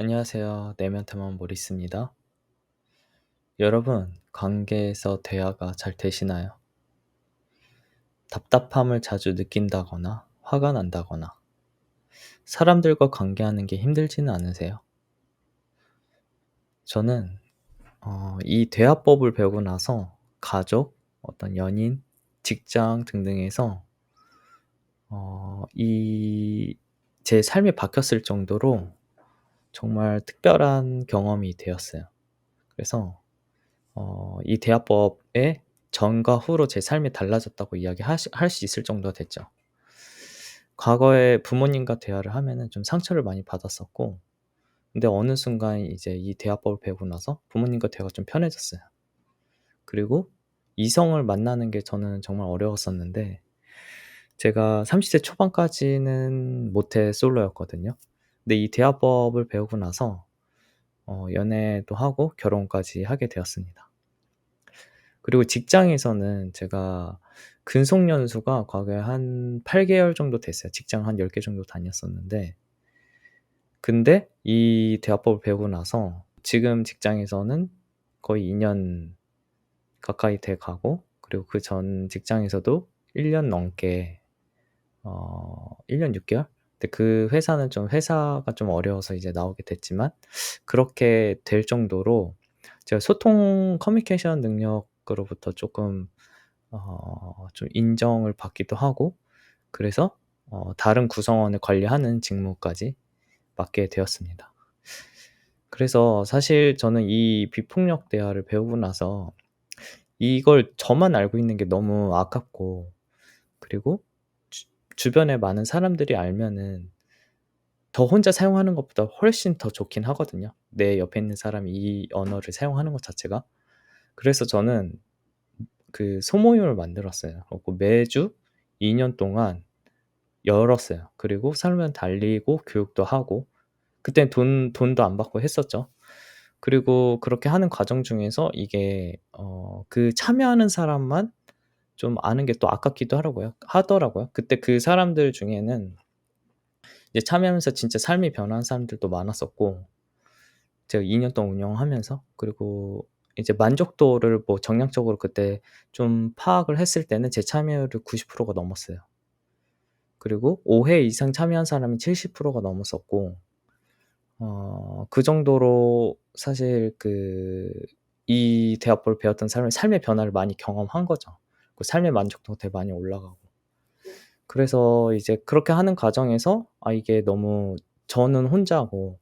안녕하세요. 내면 탐험 모리스입니다. 여러분, 관계에서 대화가 잘 되시나요? 답답함을 자주 느낀다거나 화가 난다거나 사람들과 관계하는 게 힘들지는 않으세요? 저는 어, 이 대화법을 배우고 나서 가족, 어떤 연인, 직장 등등에서 어, 이 제 삶이 바뀌었을 정도로 정말 특별한 경험이 되었어요. 그래서 어, 이 대화법에 전과 후로 제 삶이 달라졌다고 이야기할 수 있을 정도가 됐죠. 과거에 부모님과 대화를 하면은 좀 상처를 많이 받았었고, 근데 어느 순간 이제 이 대화법을 배우고 나서 부모님과 대화가 좀 편해졌어요. 그리고 이성을 만나는 게 저는 정말 어려웠었는데, 제가 30대 초반까지는 모태 솔로였거든요. 근데 이 대화법을 배우고 나서 어, 연애도 하고 결혼까지 하게 되었습니다. 그리고 직장에서는 제가 근속 연수가 과거에 한 8개월 정도 됐어요. 직장 한 10개 정도 다녔었는데 근데 이 대화법을 배우고 나서 지금 직장에서는 거의 2년 가까이 돼 가고 그리고 그 전 직장에서도 1년 넘게 어 1년 6개월? 근데 그 회사는 좀 회사가 좀 어려워서 이제 나오게 됐지만 그렇게 될 정도로 제가 소통 커뮤니케이션 능력으로부터 조금 어 좀 인정을 받기도 하고 그래서 어 다른 구성원을 관리하는 직무까지 맡게 되었습니다. 그래서 사실 저는 이 비폭력 대화를 배우고 나서 이걸 저만 알고 있는 게 너무 아깝고 그리고 주 주변에 많은 사람들이 알면은 저 혼자 사용하는 것보다 훨씬 더 좋긴 하거든요. 내 옆에 있는 사람이 이 언어를 사용하는 것 자체가. 그래서 저는 그 소모임을 만들었어요. 그리고 매주 2년 동안 열었어요. 그리고 사람들한테 알리고 교육도 하고 그땐 돈 돈도 안 받고 했었죠. 그리고 그렇게 하는 과정 중에서 이게 어 그 참여하는 사람만 좀 아는 게 또 아깝기도 하라고요 하더라고요. 그때 그 사람들 중에는 이제 참여하면서 진짜 삶이 변한 사람들도 많았었고 제가 2년 동안 운영하면서 그리고 이제 만족도를 뭐 정량적으로 그때 좀 파악을 했을 때는 제 참여율이 90%가 넘었어요. 그리고 5회 이상 참여한 사람이 70%가 넘었었고 어 그 정도로 사실 그 이 대화법을 배웠던 사람이 삶의 변화를 많이 경험한 거죠. 그 삶의 만족도가 되게 많이 올라가고. 그래서 이제 그렇게 하는 과정에서 아 이게 너무 저는 혼자고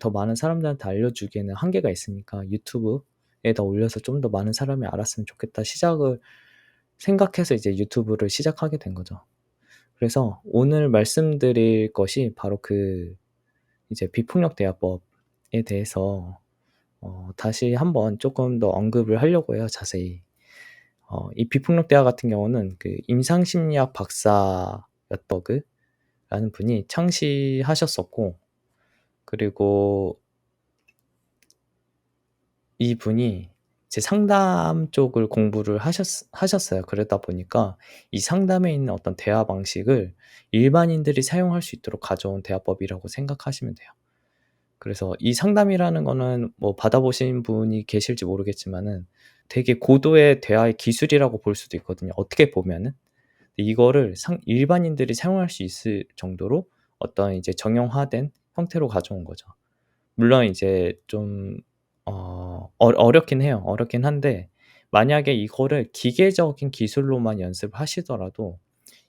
더 많은 사람들한테 알려주기에는 한계가 있으니까 '유튜브에다 올려서 좀 더 많은 사람이 알았으면 좋겠다.' 시작을 생각해서 이제 유튜브를 시작하게 된 거죠. 그래서 오늘 말씀드릴 것이 바로 그 이제 비폭력 대화법에 대해서 어 다시 한번 쪼끔 더 언급을 하려고 해요 자세히. 어 이 비폭력 대화 같은 경우는 그 임상심리학 박사였더그 라는 분이 창시하셨었고 그리고 이분이 이제 상담 쪽을 공부를 하셨 하셨어요. 그러다 보니까 이 상담에 있는 어떤 대화 방식을 일반인들이 사용할 수 있도록 가져온 대화법이라고 생각하시면 돼요. 그래서 이 상담이라는 거는 뭐 받아보신 분이 계실지 모르겠지만은 되게 고도의 대화의 기술이라고 볼 수도 있거든요, 어떻게 보면은. 이거를 상 일반인들이 사용할 수 있을 정도로 어떤 이제 정형화된 형태로 가져온 거죠. 물론 이제 좀 어어 어렵긴 해요. 어렵긴 한데 만약에 이거를 기계적인 기술로만 연습을 하시더라도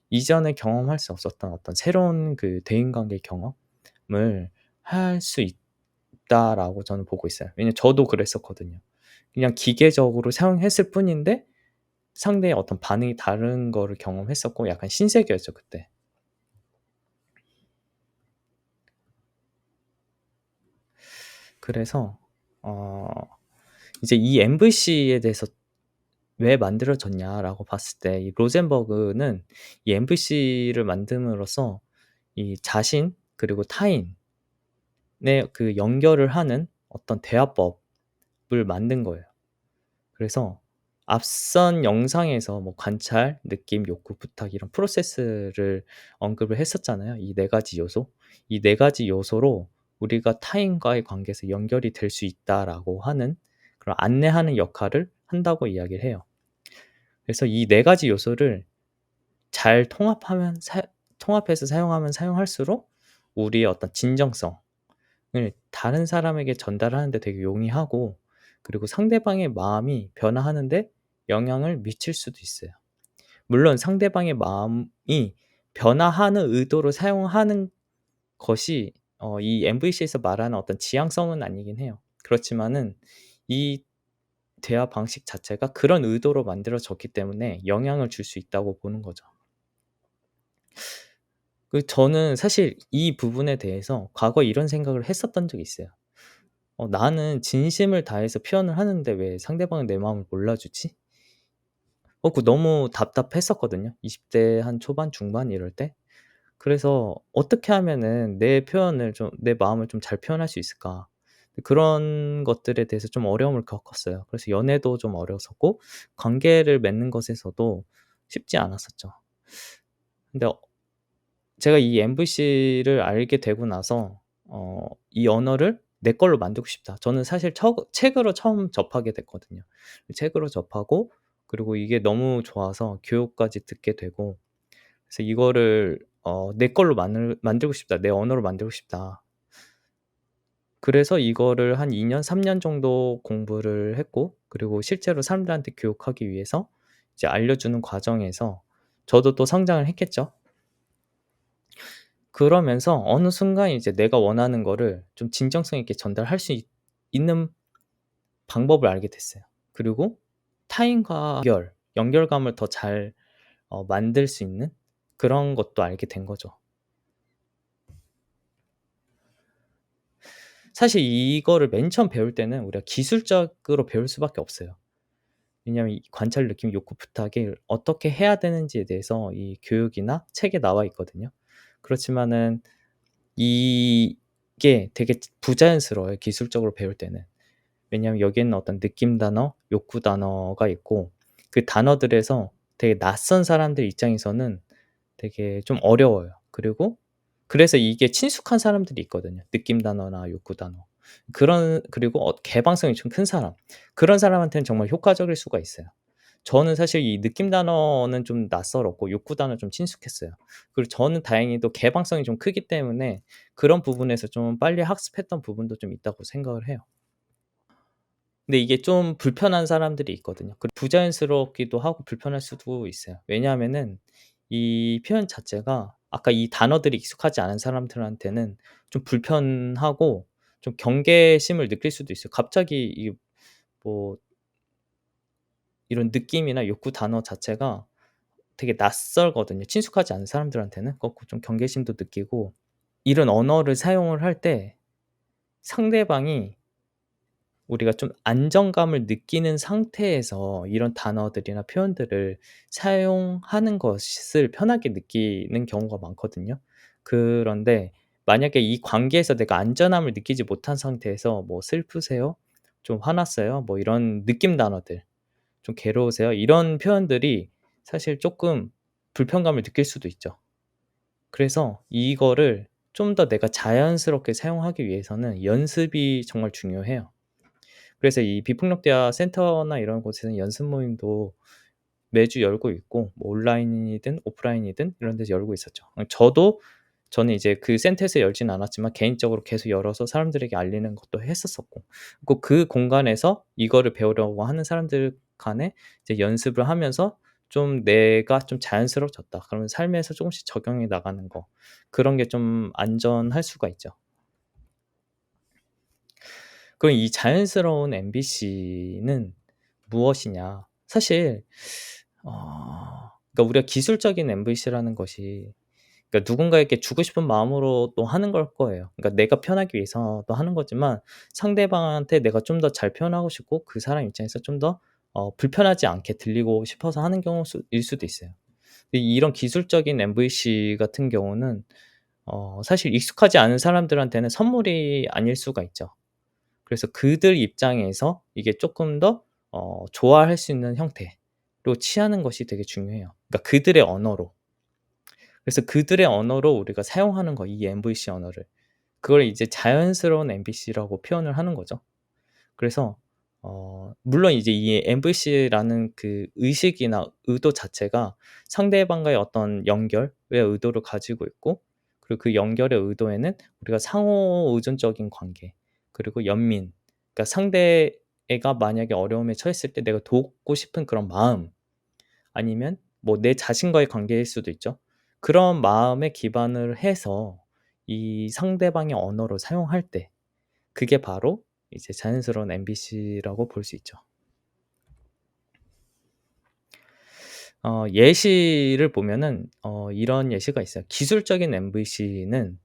이전에 경험할 수 없었던 어떤 새로운 그 대인관계 경험을 할 수 있다라고 저는 보고 있어요. 왜냐면 저도 그랬었거든요. 그냥 기계적으로 사용했을 뿐인데 상대의 어떤 반응이 다른 거를 경험했었고 약간 신세계였죠 그때. 그래서 어 이제 이 MVC에 대해서 왜 만들어졌냐라고 봤을 때 이 로젠버그는 이 MVC를 만듦으로써 이 자신 그리고 타인의 그 연결을 하는 어떤 대화법 을 만든 거예요. 그래서 앞선 영상에서 뭐 관찰, 느낌, 욕구, 부탁 이런 프로세스를 언급을 했었잖아요. 이 네 가지 요소. 이 네 가지 요소로 우리가 타인과의 관계에서 연결이 될 수 있다라고 하는 그런 안내하는 역할을 한다고 이야기를 해요. 그래서 이 네 가지 요소를 잘 통합하면 사 통합해서 사용하면 사용할수록 우리의 어떤 진정성을 다른 사람에게 전달하는 데 되게 용이하고 그리고 상대방의 마음이 변화하는 데 영향을 미칠 수도 있어요. 물론 상대방의 마음이 변화하는 의도로 사용하는 것이 어 이 MVC에서 말하는 어떤 지향성은 아니긴 해요. 그렇지만은 이 대화 방식 자체가 그런 의도로 만들어졌기 때문에 영향을 줄 수 있다고 보는 거죠. 그 저는 사실 이 부분에 대해서 과거에 이런 생각을 했었던 적이 있어요. ' 어 나는 진심을 다해서 표현을 하는데 왜 상대방은 내 마음을 몰라주지?' 어그 너무 답답했었거든요. 20 대 한 초반 중반 이럴 때. 그래서 '어떻게 하면은 내 표현을 좀 내 마음을 좀 잘 표현할 수 있을까?' 그런 것들에 대해서 좀 어려움을 겪었어요. 그래서 연애도 좀 어려웠었고 관계를 맺는 것에서도 쉽지 않았었죠. 근데 어 제가 이 MVC를 알게 되고 나서 어 '이 언어를 내 걸로 만들고 싶다.' 저는 사실 처 책으로 처음 접하게 됐거든요. 책으로 접하고 그리고 이게 너무 좋아서 교육까지 듣게 되고 그래서 이거를 어 '내 걸로 만들 만들고 싶다. 내 언어로 만들고 싶다.' 그래서 이거를 한 2 년, 3년 정도 공부를 했고 그리고 실제로 사람들한테 교육하기 위해서 이제 알려주는 과정에서 저도 또 성장을 했겠죠. 그러면서 어느 순간 이제 내가 원하는 거를 좀 진정성 있게 전달할 수있 있는 방법을 알게 됐어요. 그리고 타인과 연결, 연결감을 더잘 어 만들 수 있는 그런 것도 알게 된 거죠. 사실 이거를 맨 처음 배울 때는 우리가 기술적으로 배울 수밖에 없어요. 왜냐하면 이 관찰, 느낌, 욕구, 부탁을 어떻게 해야 되는지에 대해서 이 교육이나 책에 나와 있거든요. 그렇지만은 이게 되게 부자연스러워요, 기술적으로 배울 때는. 왜냐하면 여기에는 어떤 느낌 단어, 욕구 단어가 있고 그 단어들에서 되게 낯선 사람들 입장에서는 되게 좀 어려워요. 그리고 그래서 이게 친숙한 사람들이 있거든요. 느낌 단어나 욕구 단어. 그런 그리고 어 개방성이 좀 큰 사람. 그런 사람한테는 정말 효과적일 수가 있어요. 저는 사실 이 느낌 단어는 좀 낯설었고 욕구 단어는 좀 친숙했어요. 그리고 저는 다행히도 개방성이 좀 크기 때문에 그런 부분에서 좀 빨리 학습했던 부분도 좀 있다고 생각을 해요. 근데 이게 좀 불편한 사람들이 있거든요. 부자연스럽기도 하고 불편할 수도 있어요. 왜냐하면은 이 표현 자체가 아까 이 단어들이 익숙하지 않은 사람들한테는 좀 불편하고 좀 경계심을 느낄 수도 있어요. 갑자기 이뭐 이런 느낌이나 욕구 단어 자체가 되게 낯설거든요, 친숙하지 않은 사람들한테는. 그래 갖고 좀 경계심도 느끼고 이런 언어를 사용을 할 때 상대방이 우리가 좀 안정감을 느끼는 상태에서 이런 단어들이나 표현들을 사용하는 것을 편하게 느끼는 경우가 많거든요. 그런데 만약에 이 관계에서 내가 안전함을 느끼지 못한 상태에서 뭐 "슬프세요?", "좀 화났어요?" 뭐 이런 느낌 단어들, " 좀 괴로우세요?" 이런 표현들이 사실 쪼끔 불편감을 느낄 수도 있죠. 그래서 이거를 좀 더 내가 자연스럽게 사용하기 위해서는 연습이 정말 중요해요. 그래서 이 비폭력 대화 센터나 이런 곳에서는 연습 모임도 매주 열고 있고 뭐 온라인이든 오프라인이든 이런 데서 열고 있었죠. 어 저도 저는 이제 그 센터에서 열지는 않았지만 개인적으로 계속 열어서 사람들에게 알리는 것도 했었었고 꼭그 공간에서 이거를 배우려고 하는 사람들 간에 이제 연습을 하면서 좀 '내가 좀 자연스러워졌다.' 그러면 삶에서 쪼금씩 적용해 나가는 거 그런 게 좀 안전할 수가 있죠. 그럼 이 자연스러운 MBC는 무엇이냐? 사실 어 그러니까 우리가 기술적인 MVC라는 것이 그러니까 누군가에게 주고 싶은 마음으로 또 하는 걸 거예요. 그러니까 내가 편하기 위해서도 하는 거지만 상대방한테 내가 좀 더 잘 표현하고 싶고 그 사람 입장에서 좀더 어 불편하지 않게 들리고 싶어서 하는 경우 수일 수도 있어요. 이런 기술적인 MVC 같은 경우는 어 사실 익숙하지 않은 사람들한테는 선물이 아닐 수가 있죠. 그래서 그들 입장에서 이게 쪼끔 더어 좋아할 수 있는 형태로 취하는 것이 되게 중요해요. 그러니까 그들의 언어로. 그래서 그들의 언어로 우리가 사용하는 거 이 MVC 언어를. 그걸 이제 자연스러운 MBC라고 표현을 하는 거죠. 그래서 어 물론 이제 이 MBC라는 그 의식이나 의도 자체가 상대방과의 어떤 연결의 의도를 가지고 있고 그리고 그 연결의 의도에는 우리가 상호 의존적인 관계 그리고 연민 그러니까 상대가 만약에 어려움에 처했을 때 내가 돕고 싶은 그런 마음 아니면 뭐 내 자신과의 관계일 수도 있죠. 그런 마음에 기반을 해서 이 상대방의 언어를 사용할 때 그게 바로 이제 자연스러운 MBC라고 볼 수 있죠. 어 예시를 보면은 어 이런 예시가 있어요. 기술적인 MVC는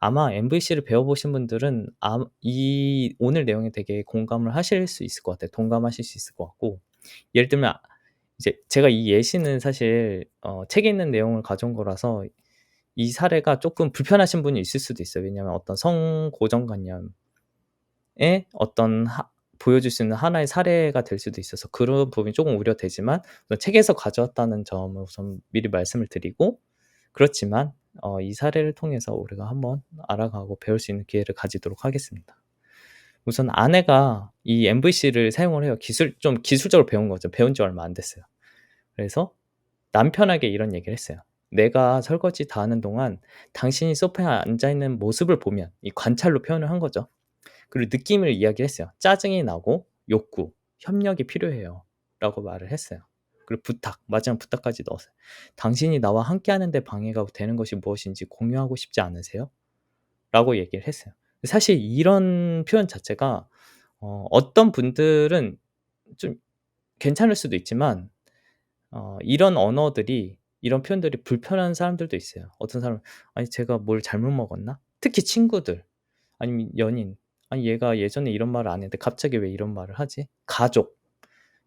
아마 MVC를 배워보신 분들은 암이 오늘 내용에 되게 공감을 하실 수 있을 것 같아요. 동감하실 수 있을 것 같고 예를 들면 이제 제가 이 예시는 사실 어 책에 있는 내용을 가져온 거라서 이 사례가 쪼끔 불편하신 분이 있을 수도 있어요. 왜냐하면 어떤 성 고정관념 의 어떤 하 보여줄 수 있는 하나의 사례가 될 수도 있어서 그런 부분이 쪼금 우려되지만 책에서 가져왔다는 점을 우선 미리 말씀을 드리고 그렇지만 어 이 사례를 통해서 우리가 한번 알아가고 배울 수 있는 기회를 가지도록 하겠습니다. 우선 아내가 이 MVC를 사용을 해요. 기술 좀 기술적으로 배운 거죠. 배운 지 얼마 안 됐어요. 그래서 남편에게 이런 얘기를 했어요. "내가 설거지 다 하는 동안 당신이 소파에 앉아 있는 모습을 보면" 이 관찰로 표현을 한 거죠. 그리고 느낌을 이야기했어요. "짜증이 나고 욕구, 협력이 필요해요."라고 말을 했어요. 그리고 부탁, 마지막 부탁까지 넣었어요. "당신이 나와 함께 하는 데 방해가 되는 것이 무엇인지 공유하고 싶지 않으세요?" 라고 얘기를 했어요. 사실 이런 표현 자체가 어 어떤 분들은 좀 괜찮을 수도 있지만 어 이런 언어들이 이런 표현들이 불편한 사람들도 있어요. 어떤 사람은 '아니 제가 뭘 잘못 먹었나?' 특히 친구들 아니면 연인 ' 아니 얘가 예전에 이런 말을 안 했는데 갑자기 왜 이런 말을 하지?' 가족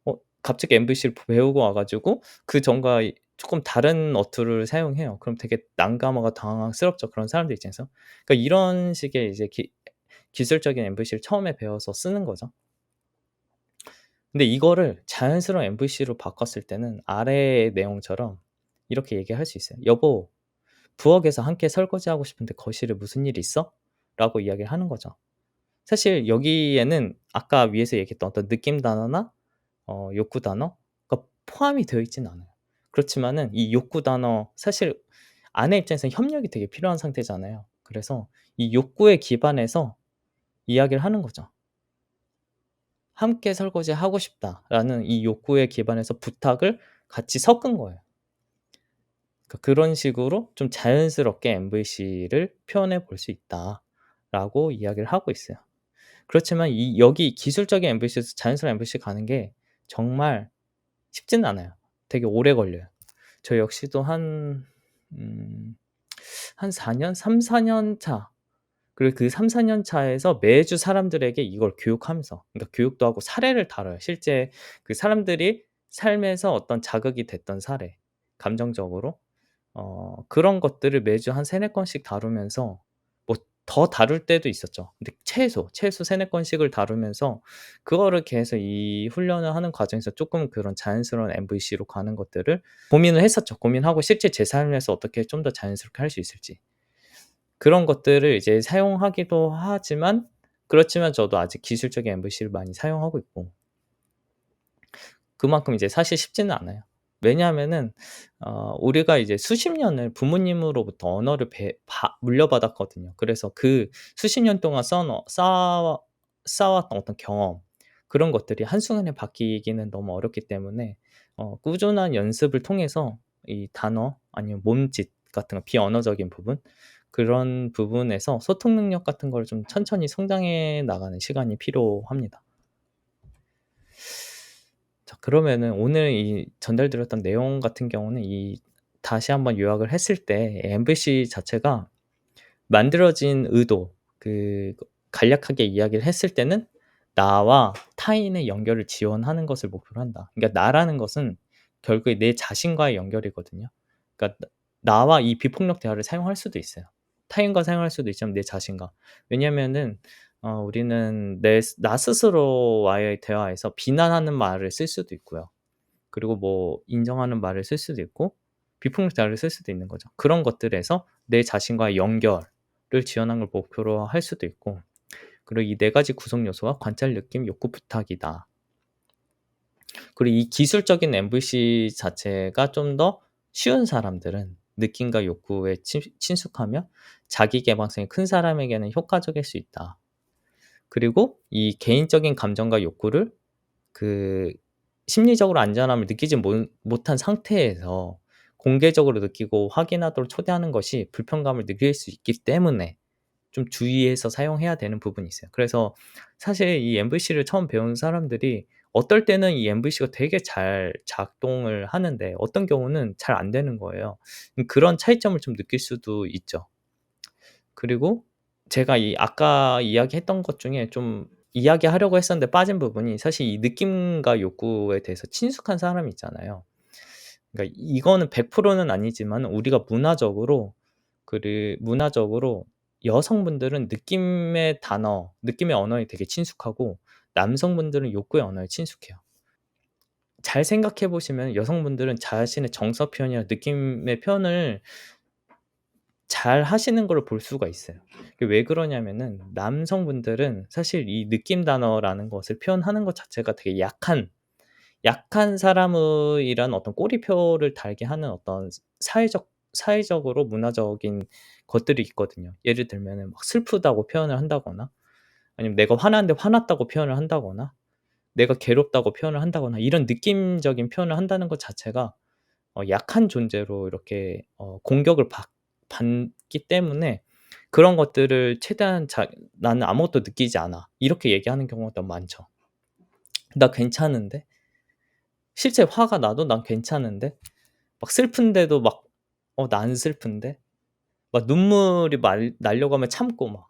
어 갑자기 MVC를 배우고 와 가지고 그 전과 쪼끔 다른 어투를 사용해요. 그럼 되게 난감하고 당황스럽죠, 그런 사람들 입장에서. 그러니까 이런 식의 이제 기 기술적인 MVC를 처음에 배워서 쓰는 거죠. 근데 이거를 자연스러운 MVC로 바꿨을 때는 아래의 내용처럼 이렇게 얘기할 수 있어요. "여보, 부엌에서 함께 설거지하고 싶은데 거실에 무슨 일 있어?" 라고 이야기를 하는 거죠. 사실 여기에는 아까 위에서 얘기했던 어떤 느낌 단어나 어 욕구 단어가 포함이 되어 있지는 않아요. 그렇지만은 이 욕구 단어 사실 아내 입장에서는 협력이 되게 필요한 상태잖아요. 그래서 이 욕구에 기반해서 이야기를 하는 거죠. "함께 설거지하고 싶다."라는 이 욕구에 기반해서 부탁을 같이 섞은 거예요. 그러니까 그런 식으로 좀 자연스럽게 MVC를 표현해 볼 수 있다라고 이야기를 하고 있어요. 그렇지만 이 여기 기술적인 MVC에서 자연스러운 MVC 가는 게 정말 쉽지는 않아요. 되게 오래 걸려요. 저 역시도 한 음 한 4 년, 3-4년 차 그리고 그 3-4년 차에서 매주 사람들에게 이걸 교육하면서 그러니까 교육도 하고 사례를 다뤄요. 실제 그 사람들이 삶에서 어떤 자극이 됐던 사례, 감정적으로 어 그런 것들을 매주 한3-4 건씩 다루면서 뭐 더 다룰 때도 있었죠. 근데 최소, 최소 3-4 건씩을 다루면서 그거를 계속 이 훈련을 하는 과정에서 쪼끔 그런 자연스러운 MVC로 가는 것들을 고민을 했었죠. 고민하고 실제 제 삶에서 어떻게 좀 더 자연스럽게 할 수 있을지. 그런 것들을 이제 사용하기도 하지만 그렇지만 저도 아직 기술적인 MVC를 많이 사용하고 있고 그만큼 이제 사실 쉽지는 않아요. 왜냐하면은 어 우리가 이제 수십 년을 부모님으로부터 언어를 배 바 물려받았거든요. 그래서 그 수십 년 동안 쌓아 쌓아 쌓아왔던 어떤 경험 그런 것들이 한순간에 바뀌기는 너무 어렵기 때문에 어 꾸준한 연습을 통해서 이 단어 아니면 몸짓 같은 거 비언어적인 부분 그런 부분에서 소통 능력 같은 걸 좀 천천히 성장해 나가는 시간이 필요합니다. 자 그러면은 오늘 이 전달드렸던 내용 같은 경우는 이 다시 한번 요약을 했을 때 MVC 자체가 만들어진 의도 그 간략하게 이야기를 했을 때는 나와 타인의 연결을 지원하는 것을 목표로 한다. 그러니까 나라는 것은 결국에 내 자신과의 연결이거든요. 그러니까 나 나와 이 비폭력 대화를 사용할 수도 있어요. 타인과 사용할 수도 있지만 내 자신과. 왜냐하면은 어 우리는 내스나 스스로와의 대화에서 비난하는 말을 쓸 수도 있고요. 그리고 뭐 인정하는 말을 쓸 수도 있고 비폭력 대화를 쓸 수도 있는 거죠. 그런 것들에서 내 자신과의 연결을 지원하는 걸 목표로 할 수도 있고 그리고 이 네 가지 구성 요소와 관찰, 느낌, 욕구, 부탁이다. 그리고 이 기술적인 MVC 자체가 좀 더 쉬운 사람들은 느낌과 욕구에 친 친숙하며 자기 개방성이 큰 사람에게는 효과적일 수 있다. 그리고 이 개인적인 감정과 욕구를 그 심리적으로 안전함을 느끼지 못 못한 상태에서 공개적으로 느끼고 확인하도록 초대하는 것이 불편감을 느낄 수 있기 때문에 좀 주의해서 사용해야 되는 부분이 있어요. 그래서 사실 이 MVC를 처음 배우는 사람들이 어떨 때는 이 MVC가 되게 잘 작동을 하는데 어떤 경우는 잘 안 되는 거예요. 음 그런 차이점을 좀 느낄 수도 있죠. 그리고 제가 이 아까 이야기했던 것 중에 좀 이야기하려고 했었는데 빠진 부분이 사실 이 느낌과 욕구에 대해서 친숙한 사람이 있잖아요. 그러니까 이거는 100%는 아니지만 우리가 문화적으로 그리 문화적으로 여성분들은 느낌의 단어, 느낌의 언어에 되게 친숙하고 남성분들은 욕구의 언어에 친숙해요. 잘 생각해 보시면 여성분들은 자신의 정서 표현이나 느낌의 표현을 잘 하시는 걸 볼 수가 있어요. 왜 그러냐면은 남성분들은 사실 이 느낌 단어라는 것을 표현하는 것 자체가 되게 약한 약한 사람의 이런 어떤 꼬리표를 달게 하는 어떤 사회적 사회적으로 문화적인 것들이 있거든요. 예를 들면은 막 슬프다고 표현을 한다거나 아니면 내가 화났는데 화났다고 표현을 한다거나 내가 괴롭다고 표현을 한다거나 이런 느낌적인 표현을 한다는 것 자체가 어 약한 존재로 이렇게 어 공격을 받 받기 때문에 그런 것들을 최대한 자 "나는 아무것도 느끼지 않아." 이렇게 얘기하는 경우가 너무 많죠. "나 괜찮은데." 실제 화가 나도 "난 괜찮은데." 막 슬픈데도 막 "어 난 슬픈데." 막 눈물이 말 나려고 하면 참고 막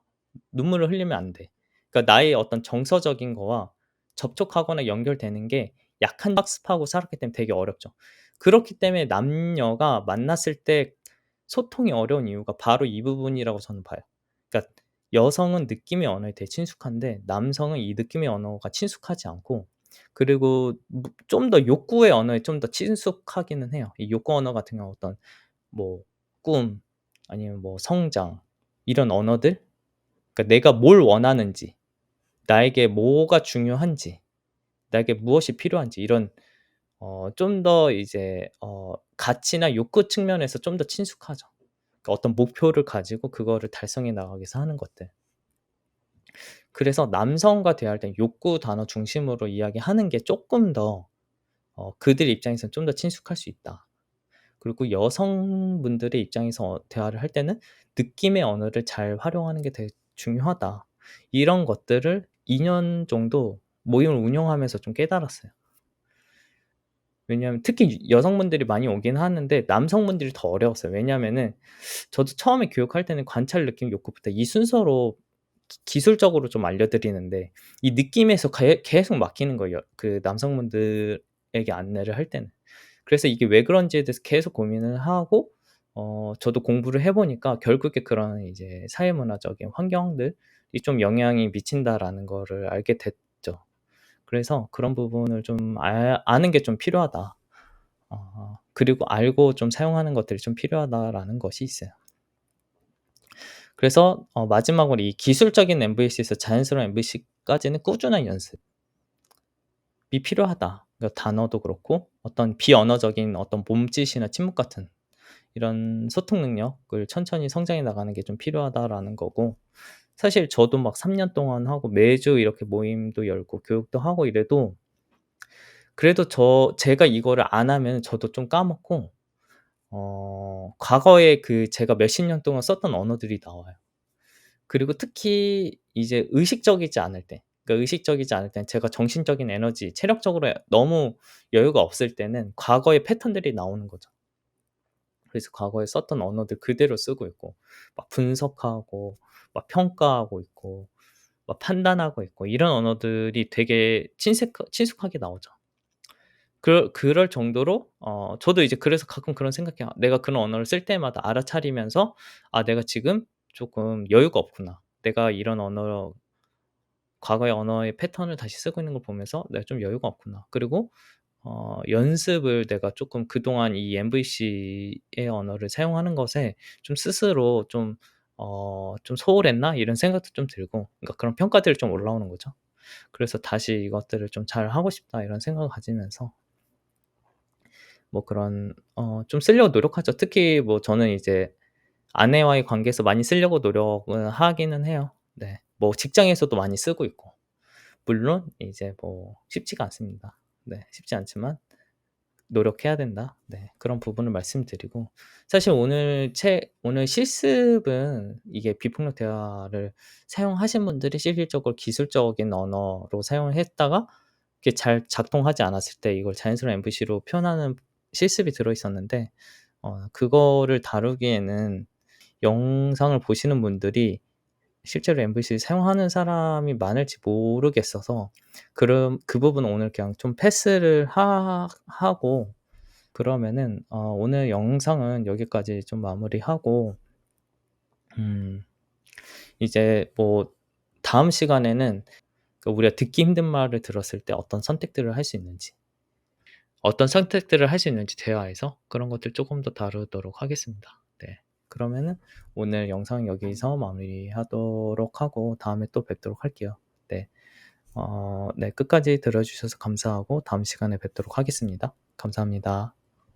눈물을 흘리면 안 돼. 그러니까 나의 어떤 정서적인 거와 접촉하거나 연결되는 게 약한 학습하고 살았기 때문에 되게 어렵죠. 그렇기 때문에 남녀가 만났을 때 소통이 어려운 이유가 바로 이 부분이라고 저는 봐요. 그러니까 여성은 느낌의 언어에 되게 친숙한데 남성은 이 느낌의 언어가 친숙하지 않고 그리고 뭐좀더 욕구의 언어에 좀 더 친숙하기는 해요. 이 욕구 언어 같은 경우 어떤 뭐 꿈 아니면 뭐 성장 이런 언어들 그러니까 내가 뭘 원하는지 나에게 뭐가 중요한지 나에게 무엇이 필요한지 이런 어 좀 더 이제 어 가치나 욕구 측면에서 좀 더 친숙하죠. 그러니까 어떤 목표를 가지고 그거를 달성해 나가기 위해서 하는 것들. 그래서 남성과 대화할 땐 욕구 단어 중심으로 이야기하는 게 쪼끔 더 어 그들 입장에서는 좀 더 친숙할 수 있다. 그리고 여성분들의 입장에서 어 대화를 할 때는 '느낌의 언어를 잘 활용하는 게 되게 중요하다.' 이런 것들을 2년 정도 모임을 운영하면서 좀 깨달았어요. 왜냐하면 특히 여성분들이 많이 오긴 하는데 남성분들이 더 어려웠어요. 왜냐하면은 저도 처음에 교육할 때는 관찰, 느낌, 욕구부터 이 순서로 기 기술적으로 좀 알려드리는데 이 느낌에서 계 계속 막히는 거예요, 그 남성분들에게 안내를 할 때는. 그래서 이게 왜 그런지에 대해서 계속 고민을 하고 어 저도 공부를 해 보니까 결국에 그런 이제 사회문화적인 환경들이 좀 영향이 미친다라는 거를 알게 됐죠. 그래서 그런 부분을 좀알 아는 게 좀 필요하다. 어 그리고 알고 좀 사용하는 것들이 좀 필요하다라는 것이 있어요. 그래서 어 마지막으로 이 기술적인 MVC에서 자연스러운 MVC까지는 꾸준한 연습이 필요하다. 그러니까 단어도 그렇고 어떤 비언어적인 어떤 몸짓이나 침묵 같은 이런 소통 능력을 천천히 성장해 나가는 게 좀 필요하다라는 거고 사실 저도 막 3년 동안 하고 매주 이렇게 모임도 열고 교육도 하고 이래도 그래도 저 제가 이거를 안 하면 저도 좀 까먹고 어 과거에 그 제가 몇십 년 동안 썼던 언어들이 나와요. 그리고 특히 이제 의식적이지 않을 때 그러니까 의식적이지 않을 땐 제가 정신적인 에너지 체력적으로 너무 여유가 없을 때는 과거의 패턴들이 나오는 거죠. 그래서 과거에 썼던 언어들 그대로 쓰고 있고 막 분석하고 막 평가하고 있고 막 판단하고 있고 이런 언어들이 되게 친색 친숙하게 나오죠. 그 그럴 정도로 어 저도 이제 그래서 가끔 그런 생각해요. 내가 그런 언어를 쓸 때마다 알아차리면서 '아 내가 지금 조금 여유가 없구나. 내가 이런 언어 과거의 언어의 패턴을 다시 쓰고 있는 걸 보면서 '내가 좀 여유가 없구나.' 그리고 어 연습을 내가 쪼끔 그동안 이 MVC의 언어를 사용하는 것에 좀 스스로 좀 어 '좀 소홀했나?' 이런 생각도 좀 들고 그러니까 그런 평가들이 좀 올라오는 거죠. 그래서 '다시 이것들을 좀 잘 하고 싶다.' 이런 생각을 가지면서 뭐 그런 어 좀 쓰려고 노력하죠. 특히 뭐 저는 이제 아내와의 관계에서 많이 쓰려고 노력은 하기는 해요. 네. 뭐 직장에서도 많이 쓰고 있고. 물론 이제 뭐 쉽지가 않습니다. 네. 쉽지 않지만 '노력해야 된다.' 네. 그런 부분을 말씀드리고 사실 오늘 책 오늘 실습은 이게 비폭력 대화를 사용하신 분들이 실질적으로 기술적인 언어로 사용을 했다가 이게 잘 작동하지 않았을 때 이걸 자연스러운 MVC로 표현하는 실습이 들어 있었는데 어 그거를 다루기에는 영상을 보시는 분들이 실제로 MVC를 사용하는 사람이 많을지 모르겠어서 그럼 그 부분은 오늘 그냥 좀 패스를 하 하고 그러면은 어 오늘 영상은 여기까지 좀 마무리하고 음 이제 뭐 다음 시간에는 그 우리가 듣기 힘든 말을 들었을 때 어떤 선택들을 할 수 있는지 어떤 선택들을 할 수 있는지 대화에서 그런 것들 쪼금 더 다루도록 하겠습니다. 네. 그러면은 오늘 영상은 여기서 마무리하도록 하고 다음에 또 뵙도록 할게요. 네. 어 네 끝까지 들어 주셔서 감사하고 다음 시간에 뵙도록 하겠습니다. 감사합니다.